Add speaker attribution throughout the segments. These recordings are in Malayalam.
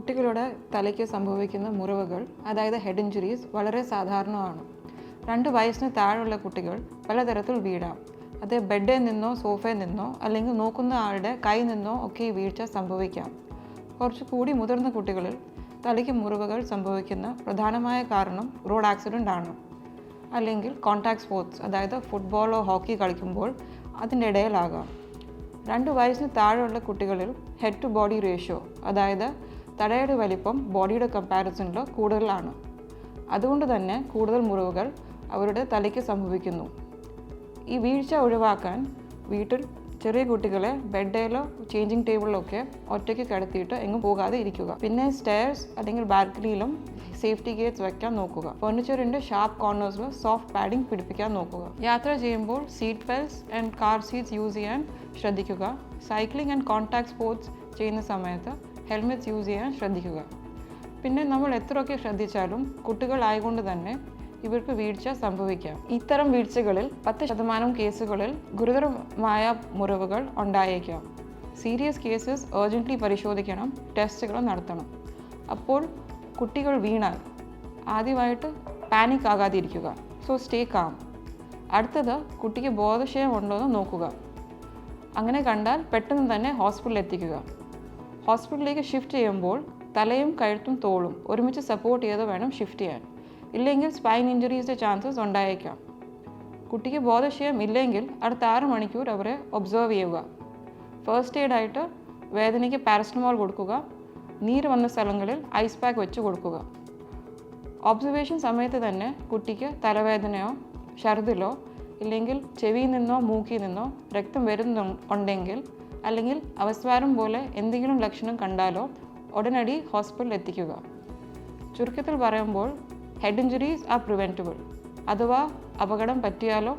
Speaker 1: കുട്ടികളുടെ തലയ്ക്ക് സംഭവിക്കുന്ന മുറിവുകൾ അതായത് ഹെഡ് ഇഞ്ചുറീസ് വളരെ സാധാരണമാണ്. രണ്ട് വയസ്സിന് താഴെയുള്ള കുട്ടികൾ പലതരത്തിൽ വീഴാം. അത് ബെഡിൽ നിന്നോ സോഫയിൽ നിന്നോ അല്ലെങ്കിൽ നോക്കുന്ന ആളുടെ കൈ നിന്നോ ഒക്കെ വീഴ്ച സംഭവിക്കാം. കുറച്ചുകൂടി മുതിർന്ന കുട്ടികളിൽ തലയ്ക്ക് മുറിവുകൾ സംഭവിക്കുന്ന പ്രധാനമായ കാരണം റോഡ് ആക്സിഡന്റ് ആണ്. അല്ലെങ്കിൽ കോൺടാക്ട് സ്പോർട്സ് അതായത് ഫുട്ബോളോ ഹോക്കി കളിക്കുമ്പോൾ അതിന്റെ ഇടയിലാകാം. രണ്ട് വയസ്സിന് താഴെയുള്ള കുട്ടികളിൽ ഹെഡ് ടു ബോഡി റേഷ്യോ അതായത് തലയുടെ വലിപ്പം ബോഡിയുടെ കമ്പാരിസണിൽ കൂടുതലാണ്. അതുകൊണ്ട് തന്നെ കൂടുതൽ മുറിവുകൾ അവരുടെ തലയ്ക്ക് സംഭവിക്കുന്നു. ഈ വീഴ്ച ഒഴിവാക്കാൻ വീട്ടിൽ ചെറിയ കുട്ടികളെ ബെഡേലോ ചേഞ്ചിങ് ടേബിളിലോ ഒക്കെ ഒറ്റയ്ക്ക് കിടത്തിയിട്ട് എങ്ങും പോകാതെ ഇരിക്കുക. പിന്നെ സ്റ്റെയർസ് അല്ലെങ്കിൽ ബാൽക്കണിയിലും സേഫ്റ്റി ഗേറ്റ്സ് വയ്ക്കാൻ നോക്കുക. ഫർണിച്ചറിന്റെ ഷാർപ്പ് കോർണേഴ്സിൽ സോഫ്റ്റ് പാഡിംഗ് പിടിപ്പിക്കാൻ നോക്കുക. യാത്ര ചെയ്യുമ്പോൾ seat belts and car seats use ചെയ്യാൻ ശ്രദ്ധിക്കുക. സൈക്ലിംഗ് ആൻഡ് കോൺടാക്ട് സ്പോർട്സ് ചെയ്യുന്ന സമയത്ത് ഹെൽമെറ്റ്സ് യൂസ് ചെയ്യാൻ ശ്രദ്ധിക്കുക. പിന്നെ നമ്മൾ എത്രയൊക്കെ ശ്രദ്ധിച്ചാലും കുട്ടികളായതുകൊണ്ട് തന്നെ ഇവർക്ക് വീഴ്ച സംഭവിക്കാം. ഇത്തരം വീഴ്ചകളിൽ പത്ത് ശതമാനം കേസുകളിൽ ഗുരുതരമായ മുറിവുകൾ ഉണ്ടായേക്കാം. സീരിയസ് കേസസ് ഏർജന്റ്ലി പരിശോധിക്കണം ടെസ്റ്റുകൾ നടത്തണം. അപ്പോൾ കുട്ടികൾ വീണാൽ ആദ്യമായിട്ട് പാനിക് ആകാതിരിക്കുക. സോ സ്റ്റേ കാം അടുത്തത് കുട്ടിക്ക് ബോധക്ഷയം ഉണ്ടോ എന്ന് നോക്കുക. അങ്ങനെ കണ്ടാൽ പെട്ടെന്ന് തന്നെ ഹോസ്പിറ്റലിൽ എത്തിക്കുക. ഹോസ്പിറ്റലിലേക്ക് ഷിഫ്റ്റ് ചെയ്യുമ്പോൾ തലയും കഴുത്തും തോളും ഒരുമിച്ച് സപ്പോർട്ട് ചെയ്ത് വേണം ഷിഫ്റ്റ് ചെയ്യാൻ. ഇല്ലെങ്കിൽ സ്പൈൻ ഇഞ്ചുറീസിന്റെ ചാൻസസ് ഉണ്ടായേക്കാം. കുട്ടിക്ക് ബോധക്ഷയം ഇല്ലെങ്കിൽ അടുത്ത ആറ് മണിക്കൂർ അവരെ ഒബ്സർവ് ചെയ്യുക. ഫസ്റ്റ് എയ്ഡ് ആയിട്ട് വേദനയ്ക്ക് പാരസ്റ്റമോൾ കൊടുക്കുക. നീര് വന്ന സ്ഥലങ്ങളിൽ ഐസ് പാക്ക് വെച്ച് കൊടുക്കുക. ഒബ്സർവേഷൻ സമയത്ത് തന്നെ കുട്ടിക്ക് തലവേദനയോ ഛർദിലോ ഇല്ലെങ്കിൽ ചെവിയിൽ നിന്നോ മൂക്കിൽ നിന്നോ രക്തം വരുന്നുണ്ടെങ്കിൽ അല്ലെങ്കിൽ അവസ്വാരം പോലെ എന്തെങ്കിലും ലക്ഷണം കണ്ടാലോ ഉടനടി ഹോസ്പിറ്റലിൽ എത്തിക്കുക. ചുരുക്കത്തിൽ പറയുമ്പോൾ ഹെഡ് ഇഞ്ചുറീസ് ആർ പ്രിവെന്റബിൾ അഥവാ അപകടം പറ്റിയാലോ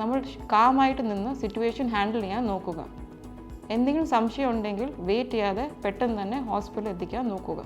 Speaker 1: നമ്മൾ കാമായിട്ട് നിന്ന് സിറ്റുവേഷൻ ഹാൻഡിൽ ചെയ്യാൻ നോക്കുക. എന്തെങ്കിലും സംശയം ഉണ്ടെങ്കിൽ വെയിറ്റ് ചെയ്യാതെ പെട്ടെന്ന് തന്നെ ഹോസ്പിറ്റലിൽ എത്തിക്കാൻ നോക്കുക.